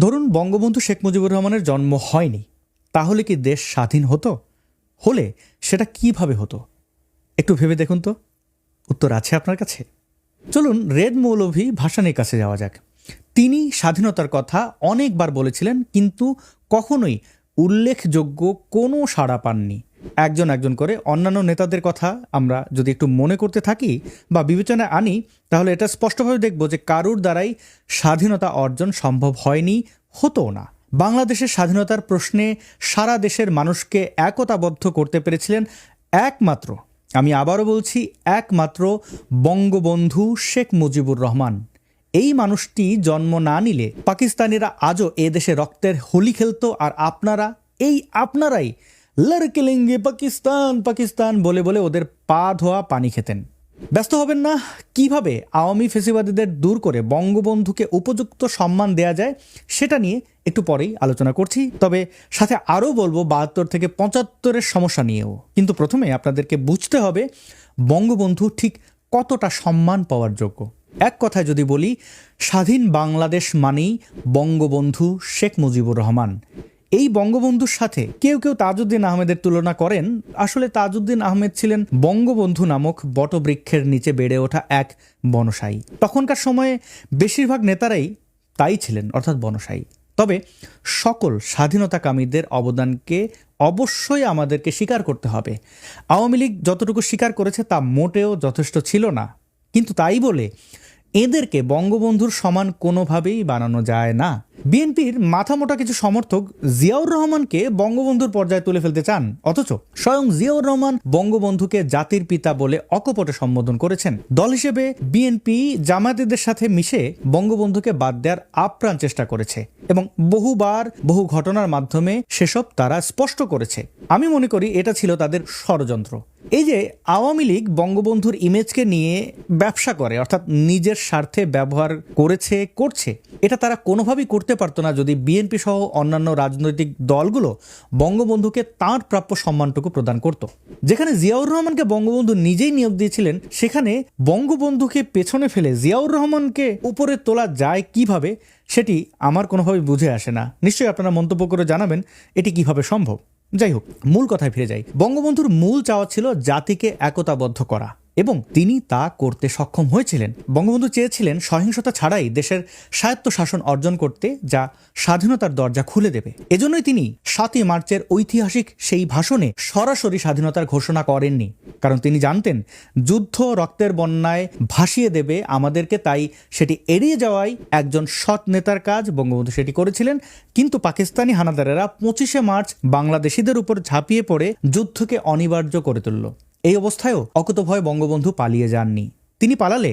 ধরুন বঙ্গবন্ধু শেখ মুজিবুর রহমানের জন্ম হয়নি, তাহলে কি দেশ স্বাধীন হতো? হলে সেটা কীভাবে হতো? একটু ভেবে দেখুন তো। উত্তর আছে আপনার কাছে? চলুন রেড মৌলভী ভাসানের কাছে যাওয়া যাক। তিনি স্বাধীনতার কথা অনেকবার বলেছিলেন, কিন্তু কখনোই উল্লেখযোগ্য কোনো সাড়া পাননি। একজন একজন করে। অন্যান্য নেতাদের কথা আমরা যদি একটু মনে করতে থাকি বা বিবেচনায় আনি, তাহলে এটা স্পষ্টভাবে দেখব যে কারুর দ্বারাই স্বাধীনতা অর্জন সম্ভব হয়নি হতো না। বাংলাদেশের স্বাধীনতার প্রশ্নে সারা দেশের মানুষকে একতাবদ্ধ করতে পেরেছিলেন একমাত্র, আমি আবারও বলছি, একমাত্র বঙ্গবন্ধু শেখ মুজিবুর রহমান। এই মানুষটি জন্ম না নিলে পাকিস্তানিরা আজও এ দেশে রক্তের হোলি খেলত, আর আপনারা, এই আপনারাই লড়কে পাকিস্তান পাকিস্তান বলে বলে ওদের পা ধোয়া পানি খেতেন। ব্যস্ত হবেন না, কীভাবে আওয়ামী ফেসিবাদীদের দূর করে বঙ্গবন্ধুকে উপযুক্ত সম্মান দেয়া যায় সেটা নিয়ে একটু পরেই আলোচনা করছি। তবে সাথে আরও বলব, বাহাত্তর থেকে পঁচাত্তরের সমস্যা নিয়েও। কিন্তু প্রথমে আপনাদেরকে বুঝতে হবে, বঙ্গবন্ধু ঠিক কতটা সম্মান পাওয়ার যোগ্য। এক কথায় যদি বলি, স্বাধীন বাংলাদেশ মানেই বঙ্গবন্ধু শেখ মুজিবুর রহমান। এই বঙ্গবন্ধুর সাথে কেউ কেউ তাজউদ্দিন আহমেদের তুলনা করেন। আসলে তাজউদ্দিন আহমেদ ছিলেন বঙ্গবন্ধু নামক বটবৃক্ষের নিচে বেড়ে ওঠা এক বনসায়ী তখনকার সময়ে বেশিরভাগ নেতারাই তাই ছিলেন, অর্থাৎ বনসায়ী তবে সকল স্বাধীনতাকামীদের অবদানকে অবশ্যই আমাদেরকে স্বীকার করতে হবে। আওয়ামী লীগ যতটুকু স্বীকার করেছে তা মোটেও যথেষ্ট ছিল না। কিন্তু তাই বলে এদেরকে বঙ্গবন্ধুর সমান কোনোভাবেই বানানো যায় না। বিএনপির মাথামোটা কিছু সমর্থক জিয়াউর রহমানকে বঙ্গবন্ধুর পর্যায়ে তুলে ফেলতে চান, অথচ স্বয়ং জিয়াউর রহমান বঙ্গবন্ধুকে জাতির পিতা বলে অকপটে সম্বোধন করেছেন। দল হিসেবে বিএনপি জামায়াতিদের সাথে মিশে বঙ্গবন্ধুকে বাদ দেওয়ার আপ্রাণ চেষ্টা করেছে এবং বহুবার বহু ঘটনার মাধ্যমে সেসব তারা স্পষ্ট করেছে। আমি মনে করি এটা ছিল তাদের ষড়যন্ত্র। এই যে আওয়ামী লীগ বঙ্গবন্ধুর ইমেজকে নিয়ে ব্যবসা করে, অর্থাৎ নিজের স্বার্থে ব্যবহার করেছে, করছে, এটা তারা কোনোভাবেই করতে পারতো না যদি বিএনপি সহ অন্যান্য রাজনৈতিক দলগুলো বঙ্গবন্ধুকে তাঁর প্রাপ্য সম্মানটুকু প্রদান করত। যেখানে জিয়াউর রহমানকে বঙ্গবন্ধু নিজেই নিয়োগ দিয়েছিলেন, সেখানে বঙ্গবন্ধুকে পেছনে ফেলে জিয়াউর রহমানকে উপরে তোলা যায় কীভাবে, সেটি আমার কোনোভাবে বুঝে আসে না। নিশ্চয়ই আপনারা মন্তব্য করে জানাবেন, এটি কীভাবে সম্ভব। যাই হোক মূল কথায় ফিরে যাই। বঙ্গবন্ধুর মূল চাওয়া ছিল জাতিকে একতাবদ্ধ করা। এবং তিনি তা করতে সক্ষম হয়েছিলেন। বঙ্গবন্ধু চেয়েছিলেন সহিংসতা ছাড়াই দেশের স্বায়ত্ত শাসন অর্জন করতে, যা স্বাধীনতার দরজা খুলে দেবে। এজন্যই তিনি সাতই মার্চের ঐতিহাসিক সেই ভাষণে সরাসরি স্বাধীনতার ঘোষণা করেননি। কারণ তিনি জানতেন, যুদ্ধ রক্তের বন্যায় ভাসিয়ে দেবে আমাদেরকে, তাই সেটি এড়িয়ে যাওয়াই একজন সৎ নেতার কাজ, বঙ্গবন্ধু সেটি করেছিলেন। কিন্তু পাকিস্তানি হানাদারেরা পঁচিশে মার্চ বাংলাদেশিদের উপর ঝাঁপিয়ে পড়ে, যুদ্ধকে অনিবার্য করে তুলল। এই অবস্থায়ও অকুতভয় বঙ্গবন্ধু পালিয়ে যাননি। তিনি পালালে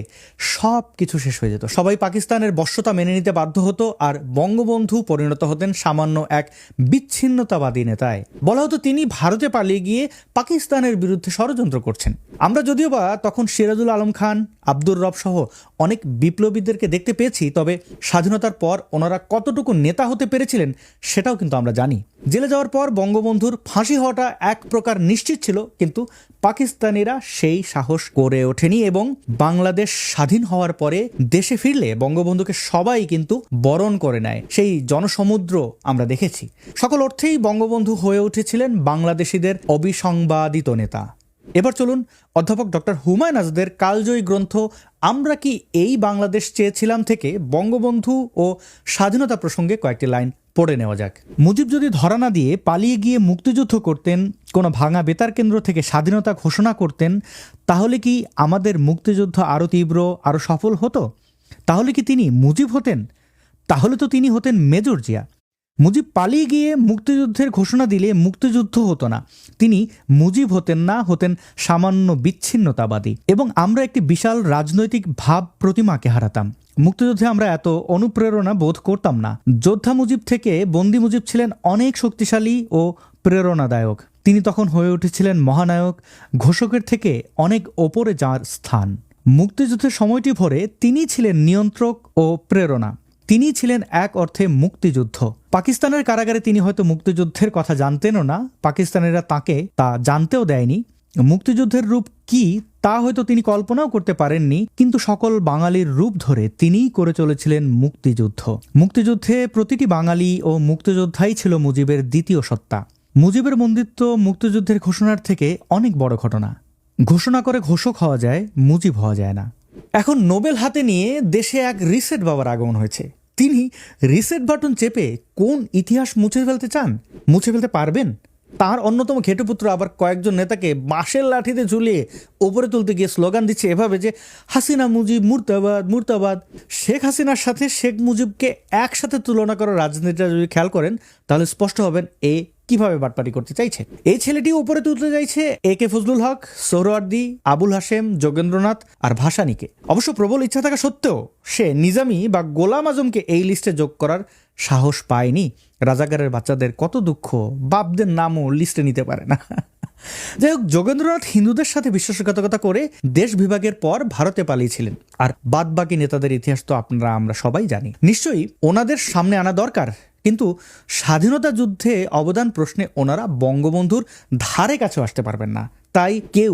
সব কিছু শেষ হয়ে যেত। সবাই পাকিস্তানের বশ্যতা মেনে নিতে বাধ্য হতো আর বঙ্গবন্ধু পরিণত হতেন সামান্য এক বিচ্ছিন্নতাবাদী নেতায়। বলা হতো তিনি ভারতে পালিয়ে গিয়ে পাকিস্তানের বিরুদ্ধে ষড়যন্ত্র করছেন। আমরা যদিও বা তখন সিরাজুল আলম খান, আব্দুর রব সহ অনেক বিপ্লবীদেরকে দেখতে পেয়েছি, তবে স্বাধীনতার পর ওনারা কতটুকু নেতা হতে পেরেছিলেন সেটাও কিন্তু আমরা জানি। জেলে যাওয়ার পর বঙ্গবন্ধুর ফাঁসি হওয়াটা এক প্রকার নিশ্চিত ছিল, কিন্তু পাকিস্তানিরা সেই সাহস করে ওঠেনি এবং বাংলাদেশ স্বাধীন হওয়ার পরে দেশে ফিরলে বঙ্গবন্ধুকে সবাই কিন্তু বরণ করে নেয়। সেই জনসমুদ্র আমরা দেখেছি। সকল অর্থেই বঙ্গবন্ধু হয়ে উঠেছিলেন বাংলাদেশিদের অবিসংবাদিত নেতা। এবার চলুন অধ্যাপক ডক্টর হুমায়ুন আজাদের কালজয়ী গ্রন্থ আমরা কি এই বাংলাদেশ চেয়েছিলাম থেকে বঙ্গবন্ধু ও স্বাধীনতা প্রসঙ্গে কয়েকটি লাইন পড়ে নেওয়া যাক। মুজিব যদি ধরা না দিয়ে পালিয়ে গিয়ে মুক্তিযুদ্ধ করতেন, কোনো ভাঙা বেতার কেন্দ্র থেকে স্বাধীনতা ঘোষণা করতেন, তাহলে কি আমাদের মুক্তিযুদ্ধ আরও তীব্র আরও সফল হতো? তাহলে কি তিনি মুজিব হতেন? তাহলে তো তিনি হতেন মেজর জিয়া। মুজিব পালিয়ে গিয়ে মুক্তিযুদ্ধের ঘোষণা দিলে মুক্তিযুদ্ধ হতো না। তিনি মুজিব হতেন না, হতেন সামান্য বিচ্ছিন্নতাবাদী। এবং আমরা একটি বিশাল রাজনৈতিক ভাব প্রতিমাকে হারাতাম। মুক্তিযুদ্ধে আমরা এত অনুপ্রেরণা বোধ করতাম না। যোদ্ধা মুজিব থেকে বন্দি মুজিব ছিলেন অনেক শক্তিশালী ও প্রেরণাদায়ক। তিনি তখন হয়ে উঠেছিলেন মহানায়ক, ঘোষকের থেকে অনেক ওপরে যার স্থান। মুক্তিযুদ্ধের সময়টি ভরে তিনি ছিলেন নিয়ন্ত্রক ও প্রেরণা। তিনি ছিলেন এক অর্থে মুক্তিযুদ্ধ। পাকিস্তানের কারাগারে তিনি হয়তো মুক্তিযুদ্ধের কথা জানতেনও না, পাকিস্তানিরা তাকে তা জানতেও দেয়নি। মুক্তিযুদ্ধের রূপ কি, তা হয়তো তিনি কল্পনাও করতে পারেননি, কিন্তু সকল বাঙালির রূপ ধরে তিনিই করে চলেছিলেন মুক্তিযুদ্ধ। মুক্তিযুদ্ধে প্রতিটি বাঙালি ও মুক্তিযোদ্ধাই ছিল মুজিবের দ্বিতীয় সত্তা। মুজিবের মন্দিত্ব মুক্তিযুদ্ধের ঘোষণার থেকে অনেক বড় ঘটনা। ঘোষণা করে ঘোষক হওয়া যায়, মুজিব হওয়া যায় না। এখন নোবেল হাতে নিয়ে দেশে এক রিসেট বাবার আগমন হয়েছে। তিনি রিসেট বাটন চেপে কোন ইতিহাস মুছে ফেলতে চান? মুছে ফেলতে পারবেন? তার অন্যতম ঘেটুপুত্র আবার কয়েকজন নেতাকে বাঁশের লাঠিতে ঝুলিয়ে ওপরে তুলতে গিয়ে স্লোগান দিচ্ছে এভাবে যে, হাসিনা মুজিব মুর্তাবাদ মুর্তাবাদ। শেখ হাসিনার সাথে শেখ মুজিবকে একসাথে তুলনা করার রাজনীতিটা যদি খেয়াল করেন, তাহলে স্পষ্ট হবেন এ কীভাবে বাটপাটি করতে চাইছে। এই ছেলেটি উপরে তুলতে চাইছে এ কে ফজলুল হক, সোহরাওয়ার্দী, আবুল হাশেম, যোগেন্দ্রনাথ আর ভাসানীকে। অবশ্য প্রবল ইচ্ছা থাকা সত্ত্বেও সে নিজামি বা গোলাম আজমকে এই লিস্টে যোগ করার সাহস পায়নি রাজাগারের বাচ্চাদের কত দুঃখ, বাপদের নামও লিস্টে নিতে পারে না। যাই হোক, যোগেন্দ্রনাথ হিন্দুদের সাথে বিশ্বাসঘাতকতা করে দেশ বিভাগের পর ভারতে পালিয়েছিলেন। আর বাদবাকি নেতাদের ইতিহাস তো আপনারা, আমরা সবাই জানি। নিশ্চয়ই ওনাদের সামনে আনা দরকার, কিন্তু স্বাধীনতা যুদ্ধে অবদান প্রশ্নে ওনারা বঙ্গবন্ধুর ধারে কাছেও আসতে পারবেন না। তাই কেউ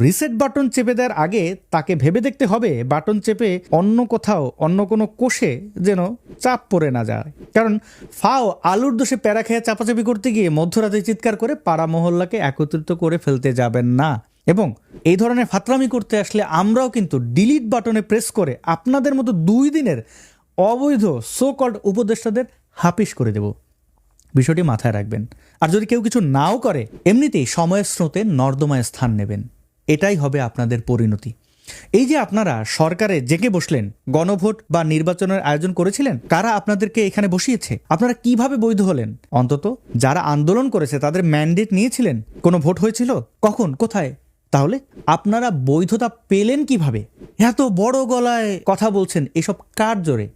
রিসেট বাটন চেপে দেওয়ার আগে তাকে ভেবে দেখতে হবে বাটন চেপে অন্য কোথাও, অন্য কোনো কোষে যেন চাপ পড়ে না যায়। কারণ ফাও আলুর দোষে প্যারা খেয়ে চাপাচাপি করতে গিয়ে মধ্যরাতে চিৎকার করে পাড়া মহল্লাকে একত্রিত করে ফেলতে যাবেন না। এবং এই ধরনের ফাতরামি করতে আসলে আমরাও কিন্তু ডিলিট বাটনে প্রেস করে আপনাদের মতো দুই দিনের অবৈধ সো কল্ড উপদেষ্টাদের হাপিস করে দেব। বিষয়টি মাথায় রাখবেন। আর যদি কেউ কিছু নাও করে, এমনিতেই সময়ের স্রোতে নর্দমায় স্থান নেবেন। এটাই হবে আপনাদের পরিণতি। এই যে আপনারা সরকারে জেগে বসলেন, গণভোট বা নির্বাচনের আয়োজন করেছিলেন, কারা আপনাদেরকে এখানে বসিয়েছে? আপনারা কীভাবে বৈধ হলেন? অন্তত যারা আন্দোলন করেছে, তাদের ম্যান্ডেট নিয়েছিলেন, কোনো ভোট হয়েছিল? কখন? কোথায়? তাহলে আপনারা বৈধতা পেলেন কীভাবে? এত বড় গলায় কথা বলছেন, এসব কার জোরে?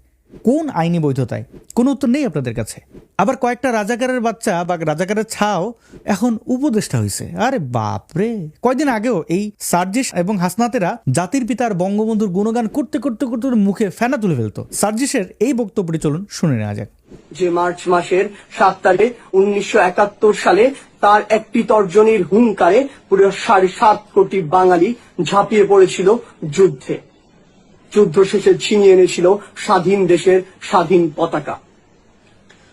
কোন আইনি বৈধতায়? কোনো উত্তর নেই আপনাদের কাছে। আবার কয়েকটা রাজাকারের বাচ্চা বা রাজাকারের ছাও এখন উপদেষ্টা হয়েছে আরে বাপ রে কয়দিন আগেও এই সার্জিস এবং হাসনাতেরা জাতির পিতার বঙ্গবন্ধুর গুণগান করতে করতে করতে মুখে ফেনা তুলে ফেলতো। সার্জিসের এই বক্তব্যটি চলুন শুনে নেওয়া যাক। যে মার্চ মাসের সাত তারিখে উনিশশো একাত্তর সালে তার একটি তর্জনীর হুঙ্কারে পুরো সাড়ে সাত কোটি বাঙালি ঝাঁপিয়ে পড়েছিল যুদ্ধে। যুদ্ধ শেষে ছিনিয়ে এনেছিল স্বাধীন দেশের স্বাধীন পতাকা।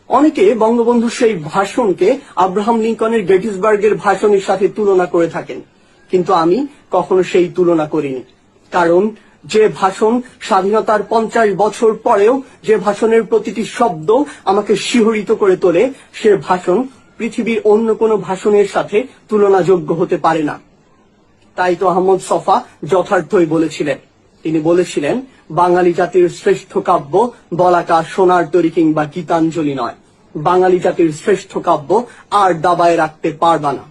অনেকে বঙ্গবন্ধুর সেই ভাষণকে আব্রাহাম লিঙ্কনের গেটিসবার্গের ভাষণের সাথে তুলনা করে থাকেন, কিন্তু আমি কখনো সেই তুলনা করিনি। কারণ যে ভাষণ স্বাধীনতার পঞ্চাশ বছর পরেও যে ভাষণের প্রতিটি শব্দ আমাকে শিহরিত করে তোলে, সে ভাষণ পৃথিবীর অন্য কোনো ভাষণের সাথে তুলনাযোগ্য হতে পারে না। তাই তো আহমদ সফা যথার্থই বলেছিলেন। তিনি বলেছিলেন, বাঙালি জাতির শ্রেষ্ঠ কাব্য বলাকা সোনার তরী কিংবা গীতাঞ্জলি নয়। বাঙালি জাতির শ্রেষ্ঠ কাব্য আর দাবায় রাখতে পারবা না।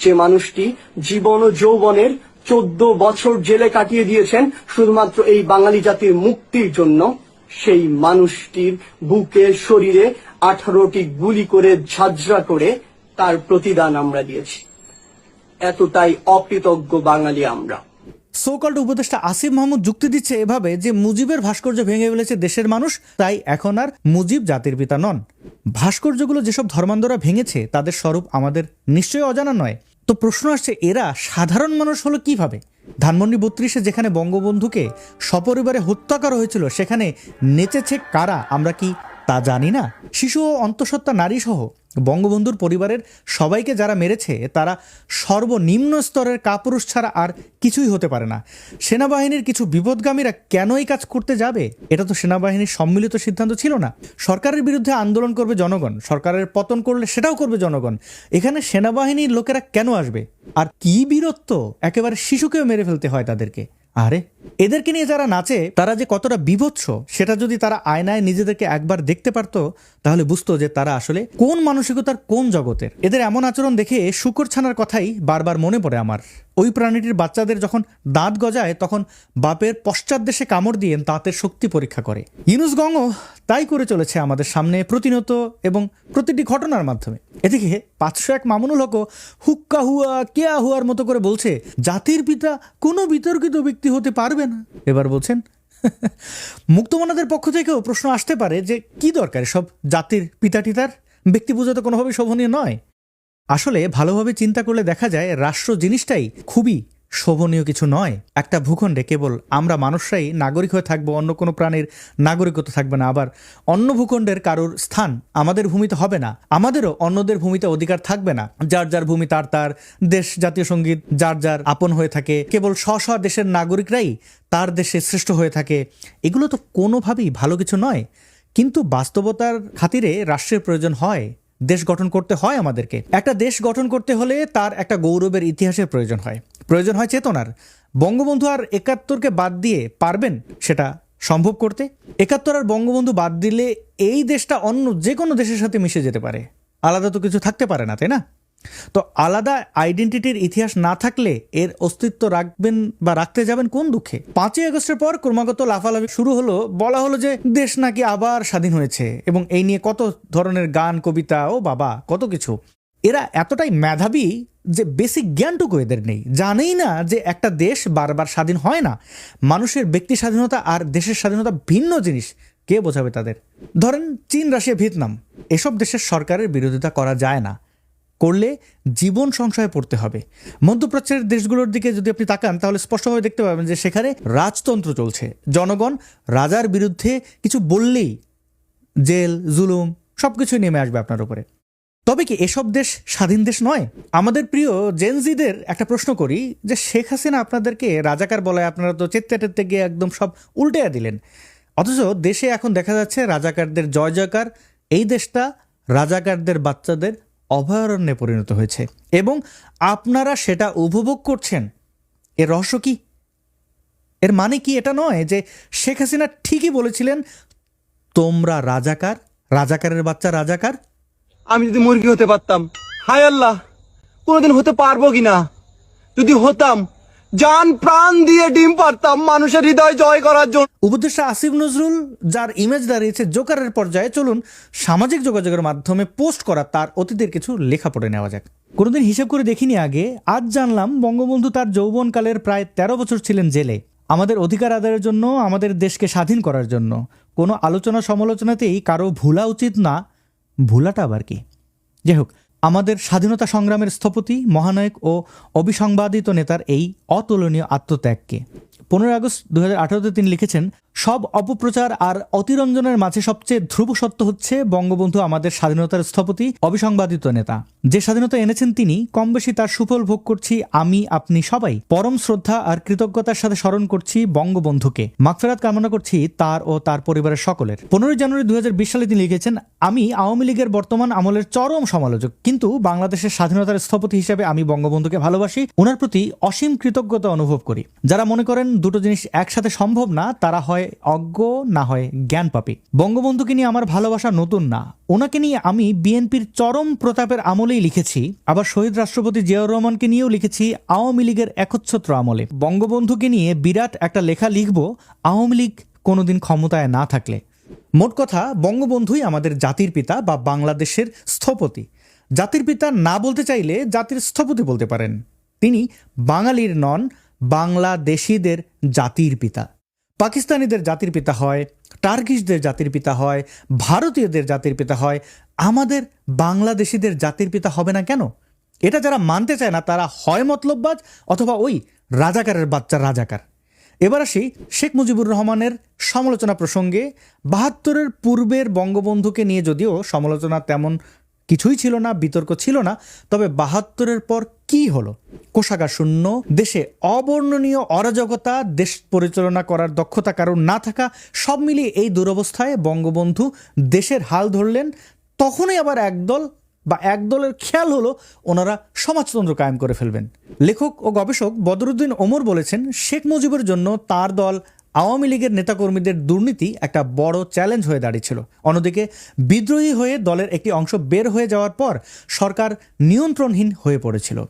যে মানুষটি জীবন ও যৌবনের চোদ্দ বছর জেলে কাটিয়ে দিয়েছেন শুধুমাত্র এই বাঙালি জাতির মুক্তির জন্য, সেই মানুষটির বুকে, শরীরে আঠারোটি গুলি করে ঝাঁঝরা করে তার প্রতিদান আমরা দিয়েছি। এতটাই অকৃতজ্ঞ বাঙালি আমরা। সোকল্ড উপদেষ্টা আসিফ মাহমুদ যুক্তি দিচ্ছে এভাবে যে মুজিবের ভাস্কর্য ভেঙে ফেলেছে দেশের মানুষ, তাই এখন আর মুজিব জাতির পিতা নন। ভাস্কর্যগুলো যেসব ধর্মান্ধরা ভেঙেছে, তাদের স্বরূপ আমাদের নিশ্চয়ই অজানা নয়। তো প্রশ্ন আসছে, এরা সাধারণ মানুষ হলো কীভাবে? ধানমন্ডি বত্রিশে যেখানে বঙ্গবন্ধুকে সপরিবারে হত্যা করা হয়েছিল, সেখানে নেচেছে কারা? আমরা কি তা জানি না? শিশু ও অন্তঃসত্ত্বা নারী সহ বঙ্গবন্ধুর পরিবারের সবাইকে যারা মেরেছে, তারা সর্বনিম্ন স্তরের কাপুরুষ ছাড়া আর কিছুই হতে পারে না। সেনাবাহিনীর কিছু বিপদগামীরা কেন এই কাজ করতে যাবে? এটা তো সেনাবাহিনীর সম্মিলিত সিদ্ধান্ত ছিল না। সরকারের বিরুদ্ধে আন্দোলন করবে জনগণ, সরকারের পতন করলে সেটাও করবে জনগণ। এখানে সেনাবাহিনীর লোকেরা কেন আসবে? আর কি বীরত্ব? একেবারে শিশুকেও মেরে ফেলতে হয় তাদেরকে। আরে, এদেরকে নিয়ে যারা নাচে, তারা যে কতটা বিভৎস, সেটা যদি তারা আয়নায় নিজেদেরকে একবার দেখতে পারতো, তাহলে বুঝতো যে তারা আসলে কোন মানসিকতার কোন জগতের। এদের এমন আচরণ দেখে শুকর ছানার কথাই বারবার মনে পড়ে আমার। ওই প্রাণীটির বাচ্চাদের যখন দাঁত গজায়, তখন বাপের পশ্চাৎ দেশে কামড় দিয়ে দাঁতের শক্তি পরীক্ষা করে। ইনুস গঙ্গ তাই করে চলেছে আমাদের সামনে প্রতিনিয়ত এবং প্রতিটি ঘটনার মাধ্যমে। এদিকে পাঁচশো এক মামুনুল হকও হুক্কা হুয়া, কেয়া হুয়ার মতো করে বলছে, জাতির পিতা কোনো বিতর্কিত ব্যক্তি হতে পারবে না। এবার বলছেন, মুক্তমনাদের পক্ষ থেকেও প্রশ্ন আসতে পারে যে, কি দরকার সব জাতির পিতা টিতার ব্যক্তি পূজা তো কোনোভাবেই শোভনীয় নয়। আসলে ভালোভাবে চিন্তা করলে দেখা যায় রাষ্ট্র জিনিসটাই খুবই শোভনীয় কিছু নয়। একটা ভূখণ্ডে কেবল আমরা মানুষরাই নাগরিক হয়ে থাকব, অন্য কোনো প্রাণীর নাগরিকত্ব থাকবে না। আবার অন্য ভূখণ্ডের কারোর স্থান আমাদের ভূমিতে হবে না। আমাদেরও অন্যদের ভূমিতে অধিকার থাকবে না। যার যার ভূমি তার তার, দেশ, জাতীয় সংগীত, যার যার আপন হয়ে থাকে, কেবল স্ব স্ব দেশের নাগরিকরাই তার দেশে শ্রেষ্ঠ হয়ে থাকে। এগুলো তো কোনোভাবেই ভালো কিছু নয়। কিন্তু বাস্তবতার খাতিরে রাষ্ট্রের প্রয়োজন হয় দেশ গঠন করতে হয় আমাদেরকে। একটা দেশ গঠন করতে হলে তার একটা গৌরবের ইতিহাসের প্রয়োজন হয়। প্রয়োজন হয় চেতনার। বঙ্গবন্ধু আর একাত্তরকে বাদ দিয়ে পারবেন সেটা সম্ভব করতে? একাত্তর আর বঙ্গবন্ধু বাদ দিলে এই দেশটা অন্য যে কোনো দেশের সাথে মিশে যেতে পারে। আলাদা তো কিছু থাকতে পারে না, তাই না? তো আলাদা আইডেন্টিটির ইতিহাস না থাকলে এর অস্তিত্ব রাখবেন বা রাখতে যাবেন কোন দুঃখে? পাঁচই আগস্টের পর ক্রমাগত লাফালাফি শুরু হলো, বলা হলো যে দেশ নাকি আবার স্বাধীন হয়েছে এবং এই নিয়ে কত ধরনের গান, কবিতা ও বাবা কত কিছু। এরা এতটাই মেধাবী যে বেসিক জ্ঞানটুকু এদের নেই। জানেই না যে একটা দেশ বারবার স্বাধীন হয় না। মানুষের ব্যক্তি স্বাধীনতা আর দেশের স্বাধীনতা ভিন্ন জিনিস। কে বোঝাবে তাদের? ধরেন চীন, রাশিয়া, ভিয়েতনাম। এসব দেশের সরকারের বিরোধিতা করা যায় না। করলে জীবন সংশয়ে পড়তে হবে। মধ্যপ্রাচ্যের দেশগুলোর দিকে যদি আপনি তাকান, তাহলে স্পষ্টভাবে দেখতে পাবেন যে সেখানে রাজতন্ত্র চলছে। জনগণ রাজার বিরুদ্ধে কিছু বললেই জেল, জুলুম সব কিছুই নেমে আসবে আপনার উপরে। তবে কি এসব দেশ স্বাধীন দেশ নয়? আমাদের প্রিয় জেনজিদের একটা প্রশ্ন করি যে শেখ হাসিনা আপনাদেরকে রাজাকার বলায় আপনারা তো চেত্তে টেত্তে গিয়ে একদম সব উল্টে দিলেন। অথচ দেশে এখন দেখা যাচ্ছে রাজাকারদের জয় জয়কার এই দেশটা রাজাকারদের বাচ্চাদের অভয়ারণ্যে পরিণত হয়েছে। এবং আপনারা সেটা উপভোগ করছেন। এর রহস্য কি? এর মানে কি এটা নয় যে শেখ হাসিনা ঠিকই বলেছিলেন, তোমরা রাজাকার, রাজাকারের বাচ্চা রাজাকার আমি যদি মুরগি হতে পারতাম, হায় আল্লাহ, কোনোদিন হতে পারব কিনা? যদি হতাম জান প্রাণ দিয়ে ডিম পারতাম মানুষের হৃদয় জয় করার জন্য। উপদেষ্টা আসিফ নজরুল, যার ইমেজ দাঁড়িয়েছে জোকারের পর্যায়ে, চলুন সামাজিক যোগাযোগের মাধ্যমে পোস্ট করা তার অতীতের কিছু লেখা পড়ে নেওয়া যাক। কোনোদিন হিসেব করে দেখিনি আগে, আজ জানলাম বঙ্গবন্ধু তার যৌবনকালের প্রায় তেরো বছর ছিলেন জেলে। আমাদের অধিকার আদায়ের জন্য, আমাদের দেশকে স্বাধীন করার জন্য। কোনো আলোচনা সমালোচনাতেই কারও ভুলা উচিত না, ভুলাটা আবার কি? যাই হোক আমাদের স্বাধীনতা সংগ্রামের স্থপতি মহানায়ক ও অবিসংবাদিত নেতার এই অতুলনীয় আত্মত্যাগকে। পনেরোই আগস্ট দু হাজার তিনি লিখেছেন, সব অপপ্রচার আর অতিরঞ্জনের মাঝে সবচেয়ে ধ্রুব সত্য হচ্ছে বঙ্গবন্ধু আমাদের স্বাধীনতার স্থপতি, অবিসংবাদিত নেতা। যে স্বাধীনতা এনেছেন তিনি, কম বেশি তার সুফল ভোগ করছি আমি, আপনি সবাই। পরম শ্রদ্ধা আর কৃতজ্ঞতার সাথে স্মরণ করছি বঙ্গবন্ধুকে। মাগফেরাত কামনা করছি তার ও তার পরিবারের সকলের। পনেরোই জানুয়ারি দুই হাজার বিশ সালে তিনি লিখেছেন, আমি আওয়ামী লীগের বর্তমান আমলের চরম সমালোচক। কিন্তু বাংলাদেশের স্বাধীনতার স্থপতি হিসেবে আমি বঙ্গবন্ধুকে ভালোবাসি ওনার প্রতি অসীম কৃতজ্ঞতা অনুভব করি। যারা মনে করেন দুটো জিনিস একসাথে সম্ভব না, তারা হয় অজ্ঞ, না হয় জ্ঞান পাপী বঙ্গবন্ধুকে নিয়ে আমার ভালোবাসা নতুন না। ওনাকে নিয়ে আমি বিএনপির চরম প্রতাপের আমলেই লিখেছি, আবার শহীদ রাষ্ট্রপতি জিয়াউর রহমানকে নিয়েও লিখেছি আওয়ামী লীগের একচ্ছত্র আমলে। বঙ্গবন্ধুকে নিয়ে বিরাট একটা লেখা লিখব, আওয়ামী লীগ কোনোদিন ক্ষমতায় না থাকলে। মোট কথা, বঙ্গবন্ধুই আমাদের জাতির পিতা বা বাংলাদেশের স্থপতি। জাতির পিতা না বলতে চাইলে জাতির স্থপতি বলতে পারেন। তিনি বাঙালির নন বাংলাদেশিদের জাতির পিতা। পাকিস্তানিদের জাতির পিতা হয়, টার্কিশদের জাতির পিতা হয়, ভারতীয়দের জাতির পিতা হয়। আমাদের বাংলাদেশিদের জাতির পিতা হবে না কেন? এটা যারা মানতে চায় না, তারা হয় মতলববাজ অথবা ওই রাজাকারের বাচ্চা রাজাকার। এবার আসি শেখ মুজিবুর রহমানের সমালোচনা প্রসঙ্গে। বাহাত্তরের পূর্বের বঙ্গবন্ধুকে নিয়ে যদিও সমালোচনা তেমন কিছুই ছিল না, বিতর্ক ছিল না। তবে বাহাত্তরের পর কি হলো? কোষাগার শূন্য, দেশে অবর্ণনীয় অরাজকতা, দেশ পরিচালনা করার দক্ষতা কারণ না থাকা, সব মিলিয়ে এই দুরবস্থায় বঙ্গবন্ধু দেশের হাল ধরলেন। তখনই আবার একদল বা একদলের খেয়াল হলো, ওনারা সমাজতন্ত্র কায়েম করে ফেলবেন। লেখক ও গবেষক বদরুদ্দিন ওমর বলেছেন, শেখ মুজিবের জন্য তার দল আওয়ামী লীগের নেতাকর্মীদের দুর্নীতি একটা বড় চ্যালেঞ্জ হয়ে দাঁড়িয়েছিল। অন্যদিকে বিদ্রোহী হয়ে দলের একটি অংশ বের হয়ে যাওয়ার পর সরকার নিয়ন্ত্রণহীন হয়ে পড়েছিল।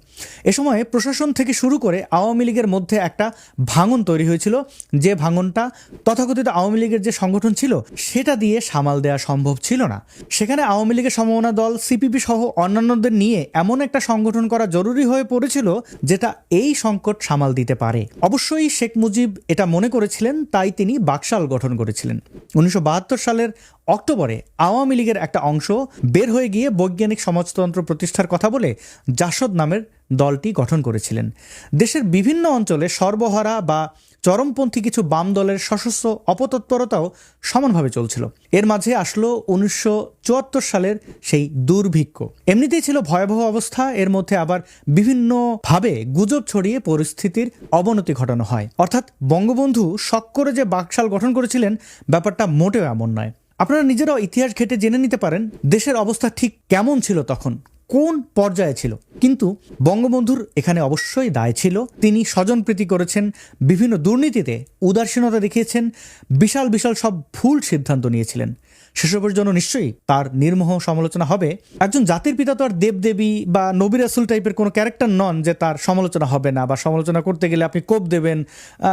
এ সময় প্রশাসন থেকে শুরু করে আওয়ামী লীগের মধ্যে একটা ভাঙন তৈরি হয়েছিল। যে ভাঙনটা তথাকথিত আওয়ামী লীগের যে সংগঠন ছিল, সেটা দিয়ে সামাল দেওয়া সম্ভব ছিল না। সেখানে আওয়ামী লীগের সমমনা দল, সিপিপি সহ অন্যান্যদের নিয়ে এমন একটা সংগঠন করা জরুরি হয়ে পড়েছিল, যেটা এই সংকট সামাল দিতে পারে। অবশ্যই শেখ মুজিব এটা মনে করেছিলেন পারেন তাই তিনি বাকশাল গঠন করেছিলেন। উনিশশো বাহাত্তর সালের অক্টোবরে আওয়ামী লীগের একটা অংশ বের হয়ে গিয়ে বৈজ্ঞানিক সমাজতন্ত্র প্রতিষ্ঠার কথা বলে জাসদ নামের দলটি গঠন করেছিলেন। দেশের বিভিন্ন অঞ্চলে সর্বহারা বা চরমপন্থী কিছু বাম দলের সশস্ত্র অপতৎপরতাও সমানভাবে চলছিল। এর মাঝে আসলো উনিশশো চুয়াত্তর সালের সেই দুর্ভিক্ষ। এমনিতেই ছিল ভয়াবহ অবস্থা, এর মধ্যে আবার বিভিন্নভাবে গুজব ছড়িয়ে পরিস্থিতির অবনতি ঘটানো হয়। অর্থাৎ বঙ্গবন্ধু শখ করে যে বাকশাল গঠন করেছিলেন, ব্যাপারটা মোটেও এমন নয়। আপনারা নিজেরাও ইতিহাস ঘেটে জেনে নিতে পারেন, দেশের অবস্থা ঠিক কেমন ছিল তখন। কোন পর্যায়ে ছিল? কিন্তু বঙ্গবন্ধুর এখানে অবশ্যই দায় ছিল। তিনি স্বজনপ্রীতি করেছেন, বিভিন্ন দুর্নীতিতে উদাসীনতা দেখিয়েছেন, বিশাল বিশাল সব ভুল সিদ্ধান্ত নিয়েছিলেন। সেসবের জন্য নিশ্চয়ই তার নির্মোহ সমালোচনা হবে। একজন জাতির পিতা তো আর দেবদেবী বা নবী রাসুল টাইপের কোনো ক্যারেক্টার নন যে তার সমালোচনা হবে না বা সমালোচনা করতে গেলে আপনি কোপ দেবেন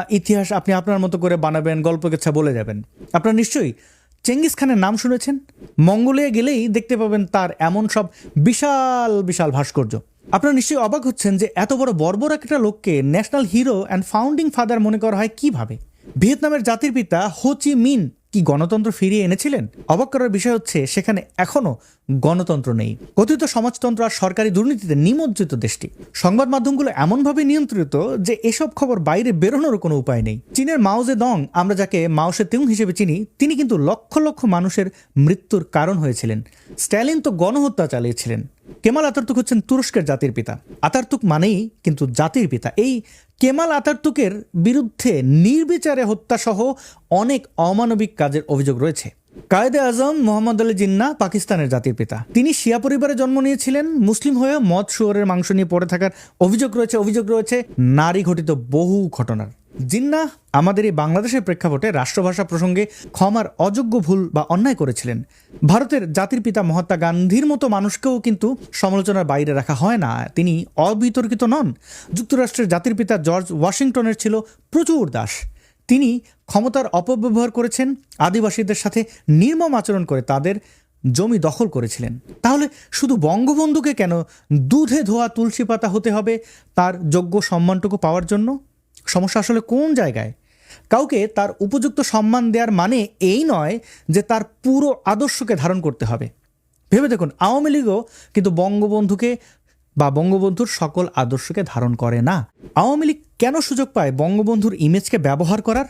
ইতিহাস আপনি আপনার মতো করে বানাবেন, গল্প গেছা বলে যাবেন। আপনার নিশ্চয়ই চেঙ্গিস খানের নাম শুনেছেন? মঙ্গোলিয়া গেলেই দেখতে পাবেন তার এমন সব বিশাল বিশাল ভাস্কর্য। আপনারা নিশ্চয়ই অবাক হচ্ছেন যে এত বড় বর্বর একটা লোককে national hero and founding father মনে করা হয় কীভাবে? ভিয়েতনামের জাতির পিতা হো চি মিন কি গণতন্ত্র ফিরিয়ে এনেছিলেন? অবাক করার বিষয় হচ্ছে, সেখানে এখনও গণতন্ত্র নেই। কথিত সমাজতন্ত্র আর সরকারি দুর্নীতিতে নিমজ্জিত দেশটি। সংবাদ মাধ্যমগুলো এমনভাবে নিয়ন্ত্রিত যে এসব খবর বাইরে বেরোনোর কোনো উপায় নেই। চীনের মাওজে দং আমরা যাকে মাওসে তেউং হিসেবে চিনি, তিনি কিন্তু লক্ষ লক্ষ মানুষের মৃত্যুর কারণ হয়েছিলেন। স্ট্যালিন তো গণহত্যা চালিয়েছিলেন। কেমাল আতার্তুক হচ্ছেন তুরস্কের জাতির পিতা। আতার্তুক মানেই কিন্তু জাতির পিতা। এই কেমাল আতার্তুকের বিরুদ্ধে নির্বিচারে হত্যাসহ অনেক অমানবিক কাজের অভিযোগ রয়েছে। কায়েদে আজম মোহাম্মদ আলী জিন্না পাকিস্তানের জাতির পিতা। তিনি শিয়া পরিবারে জন্ম নিয়েছিলেন। মুসলিম হয়ে মদ, শুয়োরের মাংস নিয়ে পড়ে থাকার অভিযোগ রয়েছে অভিযোগ রয়েছে নারী ঘটিত বহু ঘটনার। জিন্না আমাদের এই বাংলাদেশের প্রেক্ষাপটে রাষ্ট্রভাষা প্রসঙ্গে ক্ষমার অযোগ্য ভুল বা অন্যায় করেছিলেন। ভারতের জাতির পিতা মহাত্মা গান্ধীর মতো মানুষকেও কিন্তু সমালোচনার বাইরে রাখা হয় না। তিনি অবিতর্কিত নন। যুক্তরাষ্ট্রের জাতির পিতা জর্জ ওয়াশিংটনের ছিল প্রচুর দাস। তিনি ক্ষমতার অপব্যবহার করেছেন, আদিবাসীদের সাথে নির্মম আচরণ করে তাদের জমি দখল করেছিলেন। তাহলে শুধু বঙ্গবন্ধুকে কেন দুধে ধোয়া তুলসী পাতা হতে হবে তার যোগ্য সম্মানটুকু পাওয়ার জন্য? সমস্যা আসলে কোন জায়গায়? কাউকে তার উপযুক্ত সম্মান দেওয়ার মানে এই নয় যে তার পুরো আদর্শকে ধারণ করতে হবে। ভেবে দেখুন, আওয়ামী লীগও কিন্তু বঙ্গবন্ধুকে বা বঙ্গবন্ধুর সকল আদর্শকে ধারণ করে না? আওয়ামী লীগ কেন সুযোগ পায় বঙ্গবন্ধুর ইমেজকে ব্যবহার করার?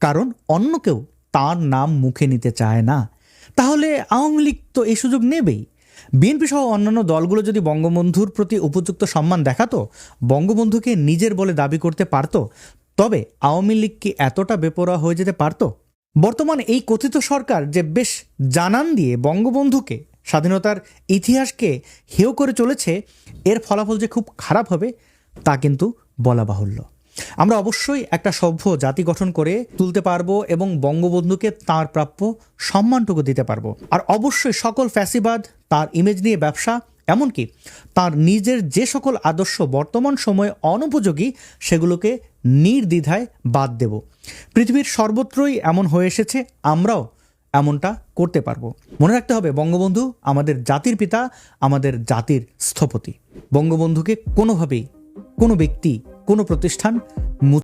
কারণ অন্য কেউ তার নাম মুখে নিতে চায় না। তাহলে আওয়ামী লীগ তো এই সুযোগ নেবেই। বিএনপি সহ অন্যান্য দলগুলো যদি বঙ্গবন্ধুর প্রতি উপযুক্ত সম্মান দেখাতো, বঙ্গবন্ধুকে নিজের বলে দাবি করতে পারতো, তবে আওয়ামী লীগ কি এতটা বেপরোয়া হয়ে যেতে পারতো? বর্তমান এই কথিত সরকার যে বেশ জানান দিয়ে বঙ্গবন্ধুকে স্বাধীনতার ইতিহাসকে হেয় করে চলেছে, এর ফলাফল যে খুব খারাপ হবে, তা কিন্তু বলা বাহুল্য। আমরা অবশ্যই একটা সভ্য জাতি গঠন করে তুলতে পারব এবং বঙ্গবন্ধুকে তার প্রাপ্য সম্মানটুকু দিতে পারব। আর অবশ্যই সকল ফ্যাসিবাদ, তার ইমেজ নিয়ে ব্যবসা, এমনকি তার নিজের যে সকল আদর্শ বর্তমান সময়ে অনুপযোগী, সেগুলোকে নির্দ্বিধায় বাদ দেব। পৃথিবীর সর্বত্রই এমন হয়ে এসেছে, আমরাও এমনটা করতে পারব। মনে রাখতে হবে, বঙ্গবন্ধু আমাদের জাতির পিতা, আমাদের জাতির স্থপতি। বঙ্গবন্ধুকে কোনোভাবেই কোনো ব্যক্তি, কোনো প্রতিষ্ঠান